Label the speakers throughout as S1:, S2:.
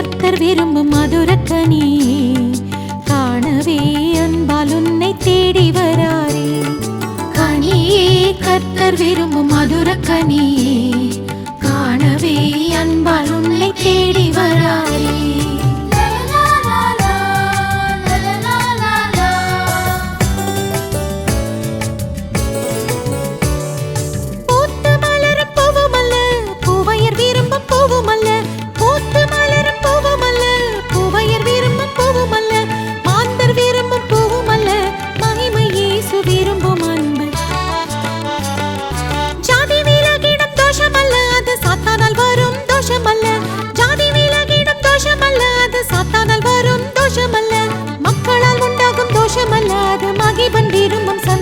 S1: கர்த்தர் விரும்பும் மதுரக்கனி காணவே அன்பால் உன்னை தேடி வராரே. கனியே கர்த்தர் விரும்பும் மதுரக்கனி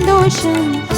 S1: notions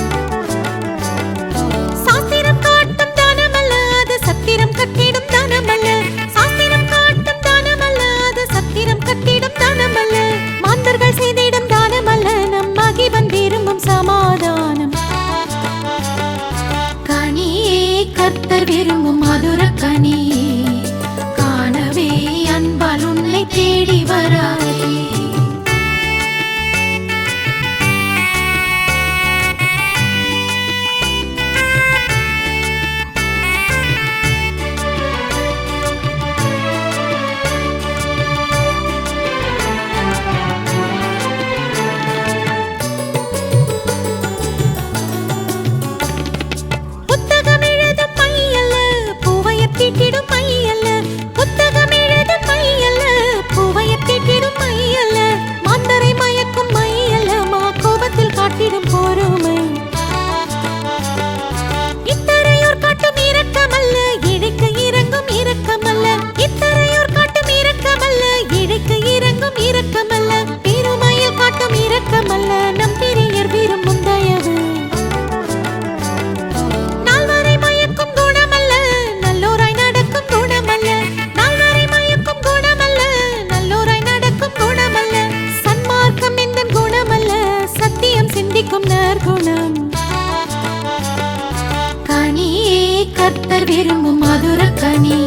S1: கர்த்தர் விரும்பும் மதுர கனி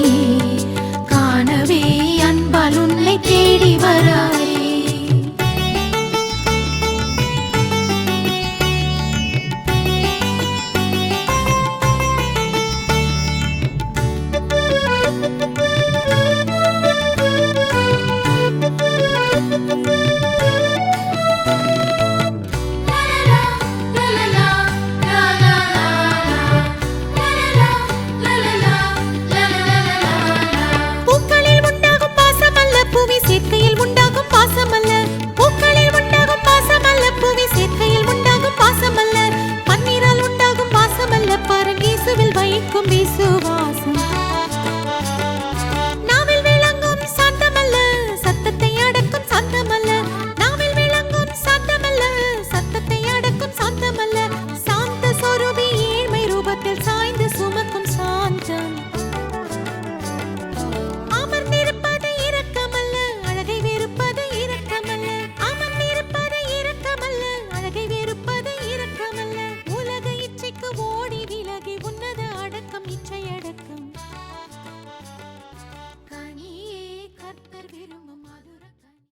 S1: Cobiço